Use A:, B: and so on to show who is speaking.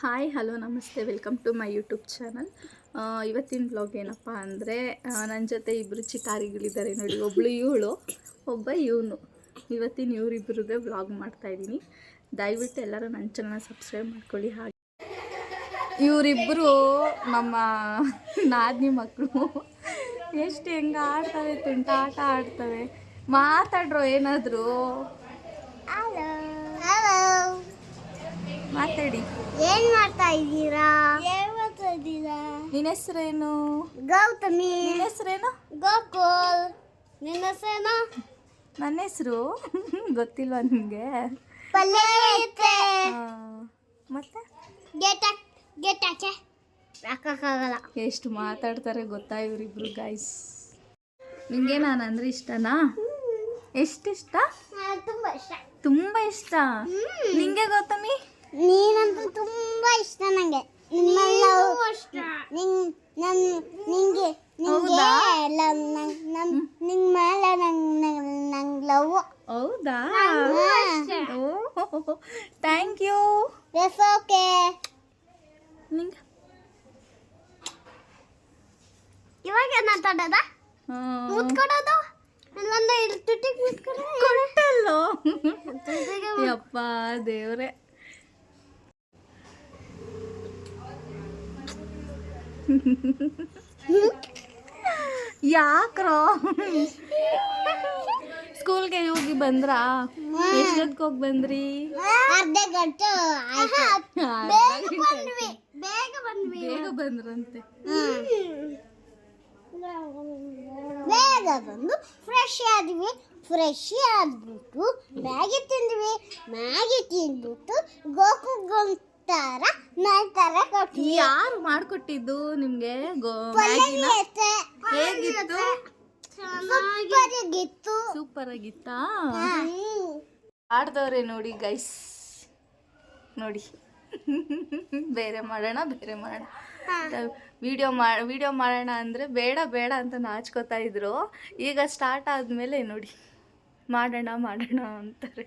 A: Hi, hello, ನಮಸ್ತೆ. Welcome to my YouTube channel ಇವತ್ತಿನ blog ಏನಪ್ಪ ಅಂದರೆ ನನ್ನ ಜೊತೆ ಇಬ್ಬರು ಚಿಕಾರಿಗಳಿದ್ದಾರೆ ನೋಡಿ. ಒಬ್ಬಳು ಇವಳು, ಒಬ್ಬ ಇವನು. ಇವತ್ತಿನ ಇವರಿಬ್ಬರದೇ ಬ್ಲಾಗ್ ಮಾಡ್ತಾಯಿದ್ದೀನಿ ದಯವಿಟ್ಟು ಎಲ್ಲರೂ ನನ್ನ ಚಾನಲ್ ಸಬ್ಸ್ಕ್ರೈಬ್ ಮಾಡ್ಕೊಳ್ಳಿ. ಹಾಗೆ ಇವರಿಬ್ಬರು ನಮ್ಮ ನಾದಿನಿ ಮಕ್ಕಳು ಎಷ್ಟು ಹೆಂಗೆ ಆಡ್ತವೆ, ತುಂಟಾಟ ಆಡ್ತವೆ. ಮಾತಾಡ್ರೋ ಏನಾದರೂ? ಮಾತಾಡಿ.
B: ಏನ್ ಮಾಡ್ತಾ ಇದ್ದೀರಾ? ಏನ್ ಮಾಡ್ತಾ ಇದ್ದೀರಾ
A: ನಿನ್ನ ಹೆಸರೇನು?
B: ಗೌತಮಿ.
A: ನಿನ್ನ ಹೆಸರೇನು?
B: ಗೋಕುಲ್. ನಿನ್ನ ಹೆಸರೇನು?
A: ನನ್ನ ಹೆಸರು? ಗೊತ್ತಿಲ್ವಾ ನಿಮಗೆ?
B: ಪಲ್ಯ
A: ಮತ್ತೆ?
B: ಗೆಟ್ ಗೆಟ್ ಆಚೆ ಹಾಕಕ್ಕಾಗಲ್ಲ
A: ಎಷ್ಟು ಮಾತಾಡ್ತಾರೆ ಗೊತ್ತಾ ಇವ್ರಿಬ್ರು ಗೈಸ್ ನಿಂಗೆ ನಾನು ಅಂದ್ರೆ ಇಷ್ಟನಾ? ಎಷ್ಟಿಷ್ಟ ತುಂಬ
B: ತುಂಬಾ ಇಷ್ಟ.
A: ತುಂಬ ಇಷ್ಟ. ನಿಂಗೆ ಗೌತಮಿ?
B: ನೀನಂತೂ ತುಂಬಾ ಇಷ್ಟ ನಂಗೆ. ನಿಮ್ಮೆಲ್ಲ ನಿಂಗ್ ನನ್ ನಿಂಗೆ ನಿಂಗೆ? ಲವ್ ನಂಗ್ ನಮ್ ನಿಂಗ್ ಮೇಲೆ ನಂಗ್ ನಂಗ್ ನಂಗ್ ಲವ್
A: ಹೌದಾ? Oh thank you
B: yes okay
A: ನಿಂಗೆ?
B: ಇವಾಗ ಏನ್ ಮಾತಾಡೋದ? ಮುತ್ಕೊಡೋದು? ಇಲ್ಲಿ ತುಟಿಗೆ ಮುತ್ಕೊಡೋ.
A: ಕೊಟ್ಟಲ್ಲೋ? ಯಪ್ಪ ದೇವ್ರೆ. ಯಾಕ್ರೋ? ಸ್ಕೂಲ್ಗೆ ಹೋಗಿ ಬಂದ್ರಾ? ಎಷ್ಟೊತ್ತಿಗೆ ಹೋಗಿ ಬಂದ್ರಿ?
B: ಅರ್ಧ ಗಂಟೆ ಬೇಗ ಬಂದ್ವಿ ಬೇಗ
A: ಬಂದ್ರಂತೆ.
B: ಬೇಗ ಬಂದು ಫ್ರೆಶ್ ಆದ್ವಿ ಫ್ರೆಶ್ ಆದ್ಬಿಟ್ಟು ಮ್ಯಾಗಿ ತಿಂದ್ವಿ. ಮ್ಯಾಗಿ ತಿಂದ್ಬಿಟ್ಟು ಗೋಕು ಗೊಂತಾರ ನಂತರ ಕೊಟ್ವಿ
A: ಯಾರು ಮಾಡ್ಕೊಟ್ಟಿದ್ದು ನಿಮ್ಗೆ? ಹೇಗಿತ್ತು?
B: ಸೂಪರ್ ಆಗಿತ್ತು
A: ಆಡ್ದವ್ರೆ ನೋಡಿ ಗೈಸ್ ನೋಡಿ. ಬೇರೆ ಮಾಡೋಣ ಬೇರೆ ಮಾಡೋಣ. ವಿಡಿಯೋ ಮಾ ವಿಡಿಯೋ ಮಾಡೋಣ ಅಂದರೆ ಬೇಡ ಬೇಡ ಅಂತ ನಾಚ್ಕೋತಾ ಇದ್ರು. ಈಗ ಸ್ಟಾರ್ಟ್ ಆದಮೇಲೆ ನೋಡಿ. ಮಾಡೋಣ ಮಾಡೋಣ ಅಂತಾರೆ.